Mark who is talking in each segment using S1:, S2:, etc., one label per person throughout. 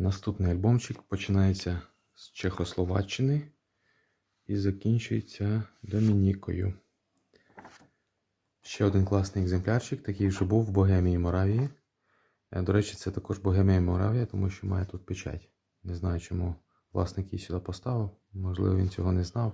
S1: Наступний альбомчик починається з Чехословаччини і закінчується Домінікою. Ще один класний екземплярчик, такий вже був в Богемії Моравії. Е, До речі, це також Богемія Моравія, тому що має тут печать. Не знаю, чому власник її сюди поставив. Можливо, він цього не знав.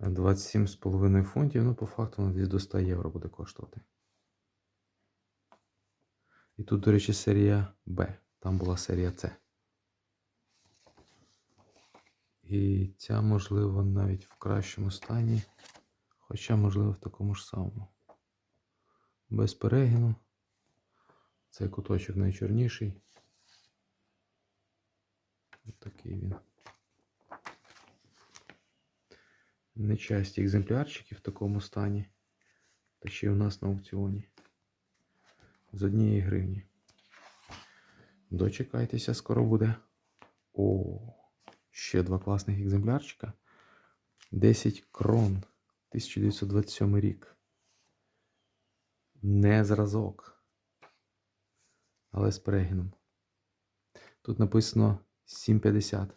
S1: Е, 27,5 фунтів, ну, по факту, вона десь до 100 євро буде коштувати. І тут, до речі, серія Б. Там була серія С. І ця, можливо, навіть в кращому стані. Хоча, можливо, в такому ж самому. Без перегину. Цей куточок найчорніший. Ось такий він. Нечасті екземплярчики в такому стані. Та ще й у нас на аукціоні. З однієї гривні. Дочекайтеся, скоро буде. О, ще два класних екземплярчика. 10 крон. 1927 рік. Не зразок. Але з перегином. Тут написано 7,50.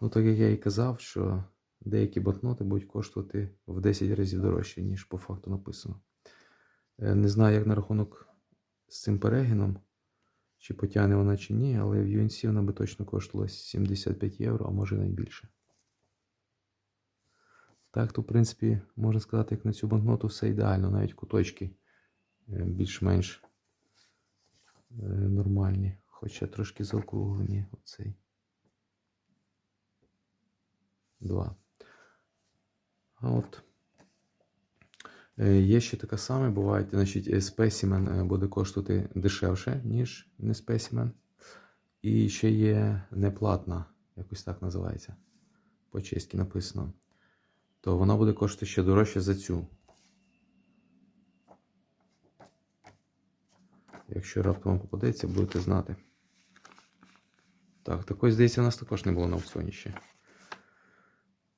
S1: Ну, так як я і казав, що деякі банкноти будуть коштувати в 10 разів дорожче, ніж по факту написано. Е, Не знаю, як на рахунок з цим перегином, чи потягне вона чи ні, але в UNC вона би точно коштувала 75 євро, а може навіть більше. Так, то, в принципі, можна сказати, як на цю банкноту все ідеально, навіть куточки е, більш-менш е, нормальні, хоча трошки заокруглені оцей. Два. А от. Е, Є ще така саме, буває, значить, е, спесімен е, буде коштувати дешевше, ніж не спесімен. І ще є неплатна, якось так називається. По-чеськи написано. То вона буде коштувати ще дорожче за цю. Якщо раптом вам попадеться, будете знати. Так, такої, здається, у нас також не було на аукціоні ще.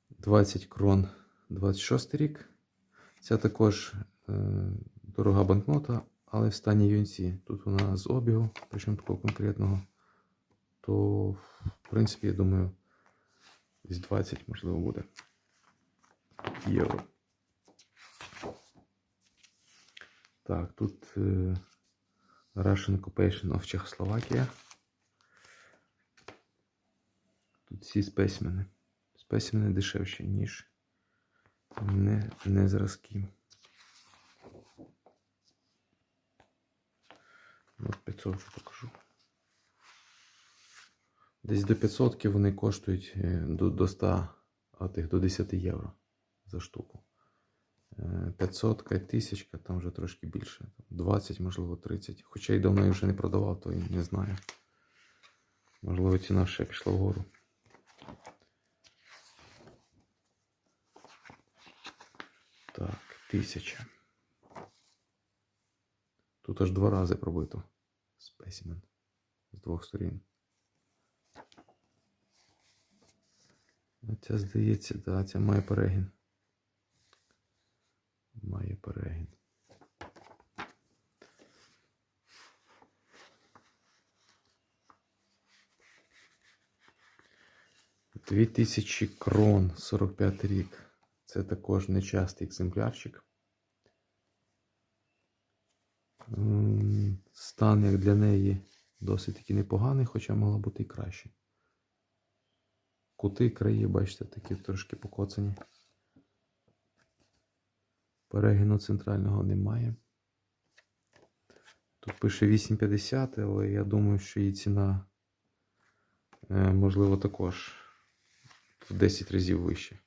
S1: 20 крон 26 рік. Це також е, дорога банкнота, але в стані UNC. Тут вона з обігу, причому такого конкретного. То, в принципі, я думаю, десь 20 можливо буде євро. Так, тут е, Russian Occupation of Czechoslovakia. Тут всі спесьмени. Спесьмени дешевші, ніж не, не зразки. От 500 вже покажу. Десь до 500 вони коштують е, до, до 100, а тих до 10 євро за штуку. Е, 500 1000 там вже трошки більше. 20, можливо, 30. Хоча й давно я вже не продавав, то і не знаю. Можливо, ціна ще пішла вгору. Так, тисяча. Тут аж два рази пробито. Спесімен. З двох сторін. Ця, здається, да, ця має перегін. Має перегін. Дві тисячі крон, 45 рік. Це також нечастий екземплярчик. Стан, як для неї, досить таки непоганий, хоча могла бути і краще. Кути, краї, бачите, такі трошки покоцані. Перегину центрального немає. Тут пише 8,50, але я думаю, що її ціна е, можливо також в 10 разів вище.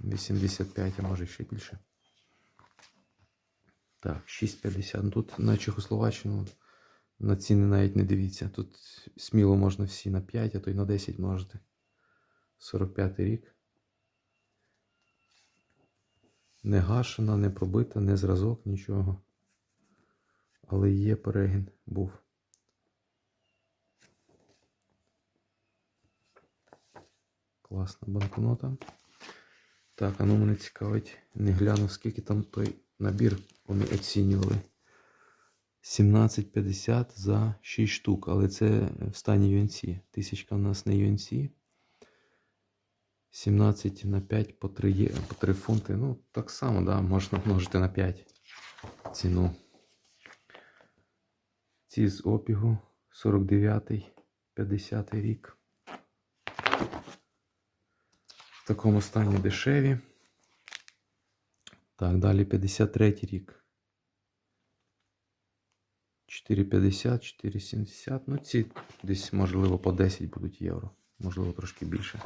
S1: 85, а може ще більше. Так, 6,50. Ну, Тут на Чехословаччину на ціни навіть не дивіться. Тут сміло можна всі на 5, а то й на 10 можете. 45 рік. Не гашена, не пробита, не зразок, нічого. Але є перегін був. Класна банкнота. Так, а ну мене цікавить, не глянув, скільки там той набір вони оцінювали. 17,50 за 6 штук, але це в стані UNC. Тисячка у нас не UNC. 17 на 5 по 3, по 3 фунти. Ну, так само, да, можна множити на 5 ціну. Ці з опігу 49-й, 50-й рік. В такому стані дешеві. Так, далі 53 рік. 4,50, 4,70. Ну, ці десь, можливо, по 10 будуть євро. Можливо, трошки більше.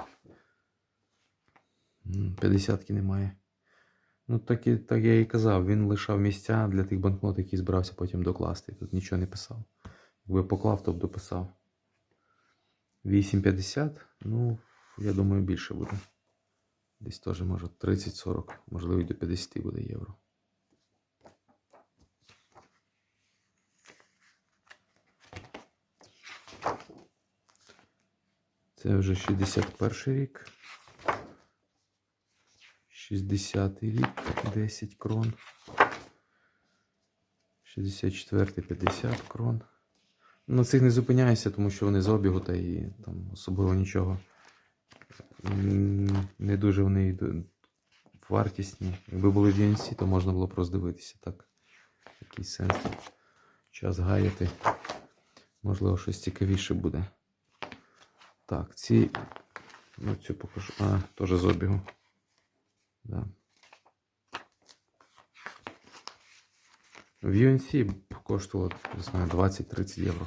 S1: 50-ки немає. Ну, так, і, так я і казав, він лишав місця для тих банкнот, які збирався потім докласти. Тут нічого не писав. Якби поклав, то б дописав. 8,50, ну, я думаю, більше буде. Десь теж може 30-40, можливо, і до 50 буде євро. Це вже 61 рік. 60 рік, 10 крон. 64 50 крон. На цих не зупиняюся, тому що вони з обігу та і там особливо нічого. Не дуже вони вартісні. Якби були в DNC, то можна було б роздивитися так. Який сенс час гаяти. Можливо, щось цікавіше буде. Так, ці. Ну, цю покажу. А, теж з обігу. Да. В UNC коштувало, не знаю, 20-30 євро.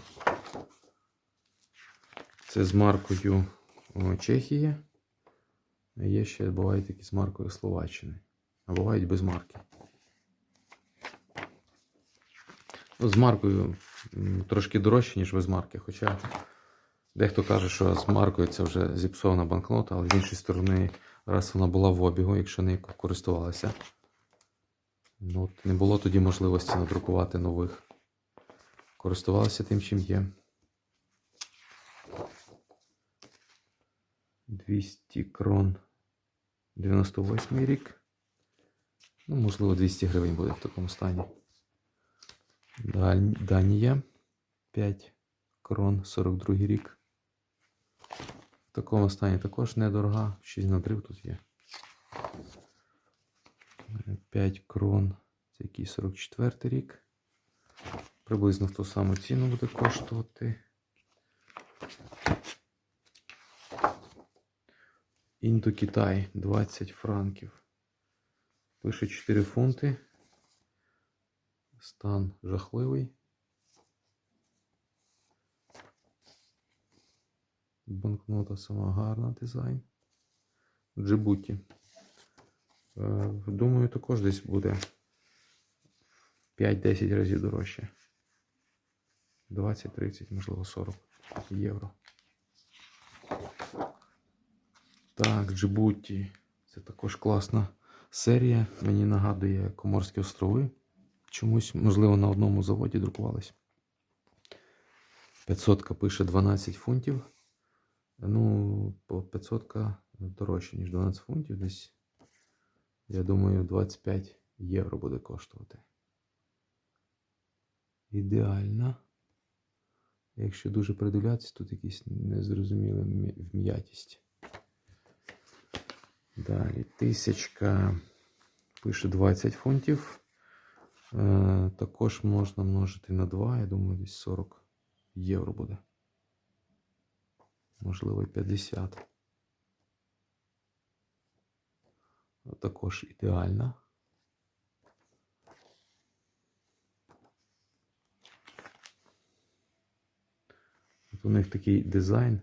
S1: Це з маркою Чехії. А Є ще бувають такі з маркою Словаччини. А бувають без марки. Ну, з маркою трошки дорожче, ніж без марки. Хоча дехто каже, що з маркою це вже зіпсована банкнота, але з іншої сторони, раз вона була в обігу, якщо нею користувалася. Ну, не було тоді можливості надрукувати нових. Користувалися тим, чим є. 200 крон 98 рік. Ну, можливо, 200 гривень буде в такому стані. Данія 5 крон 42 рік. В такому стані також недорога. 6 на 3 тут є. 5 крон. Це який 44 рік. Приблизно в ту саму ціну буде коштувати. Індокитай 20 франків. Пише 4 фунти. Стан жахливий. Банкнота сама гарна дизайн. Джибуті. Е, Думаю, також десь буде 5-10 разів дорожче. 20-30, можливо, 40 євро. Так, Джибуті. Це також класна серія. Мені нагадує Коморські острови. Чомусь, можливо, на одному заводі друкувались. 500 пише 12 фунтів. Ну, по 500 дорожче, ніж 12 фунтів. Десь, я думаю, 25 євро буде коштувати. Ідеально. Якщо дуже придивлятися, тут якісь незрозуміла вм'ятість. Далі тисячка пише 20 фунтів. Е, також можна множити на 2, я думаю, десь 40 євро буде. Можливо, і 50. Також ідеальна. От у них такий дизайн.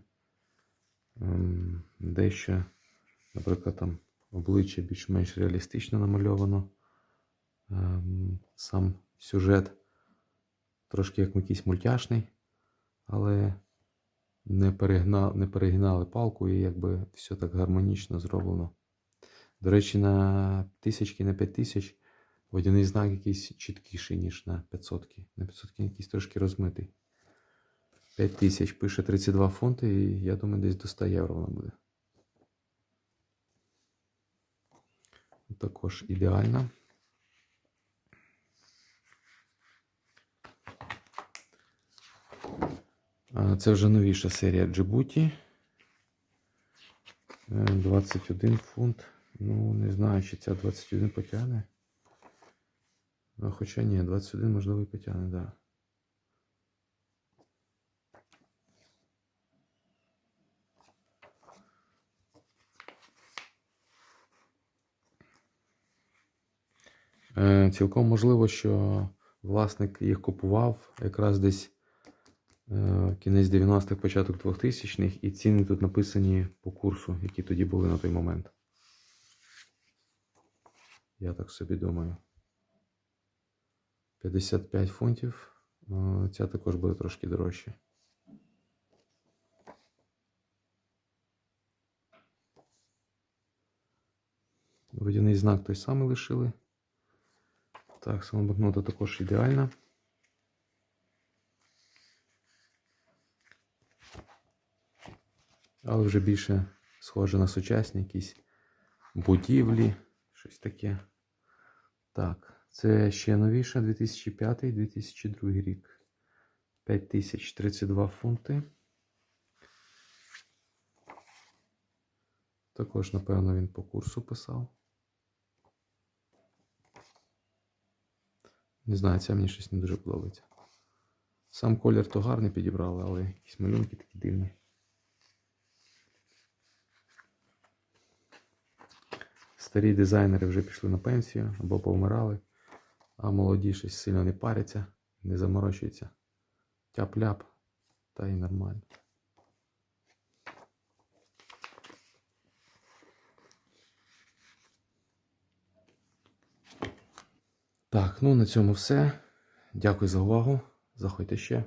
S1: ем, Дещо, наприклад, там обличчя більш-менш реалістично намальовано. Ем, Сам сюжет трошки як якийсь мультяшний, але не, перегнали, не перегинали палку і якби все так гармонічно зроблено. До речі, на тисячки, на 5 тисяч водяний знак якийсь чіткіший, ніж на 500. На 500 якийсь трошки розмитий. 5 тисяч пише 32 фунти, і я думаю, десь до 100 євро вона буде. також ідеальна. Це вже новіша серія Джибуті. Е, 21 фунт. Ну, не знаю, чи ця 21 потягне. Ну, хоча ні, 21 можливо і потягне, так. Да. Цілком можливо, що власник їх купував якраз десь е, кінець 90-х, початок 2000-х, і ціни тут написані по курсу, які тоді були на той момент. Я так собі думаю. 55 фунтів. Е, Ця також буде трошки дорожче. Водяний знак той самий лишили. Так, сама банкнота також ідеальна. Але вже більше схоже на сучасні якісь будівлі, щось таке. Так, це ще новіше 2005-2002 рік. 5032 фунти. Також, напевно, він по курсу писав. Не знаю, ця мені щось не дуже подобається. Сам колір то гарний підібрали, але якісь малюнки такі дивні. Старі дизайнери вже пішли на пенсію або повмирали, а молоді щось сильно не паряться, не заморочуються. Тяп-ляп, та й нормально. Так, ну на цьому все. Дякую за увагу. Заходьте ще.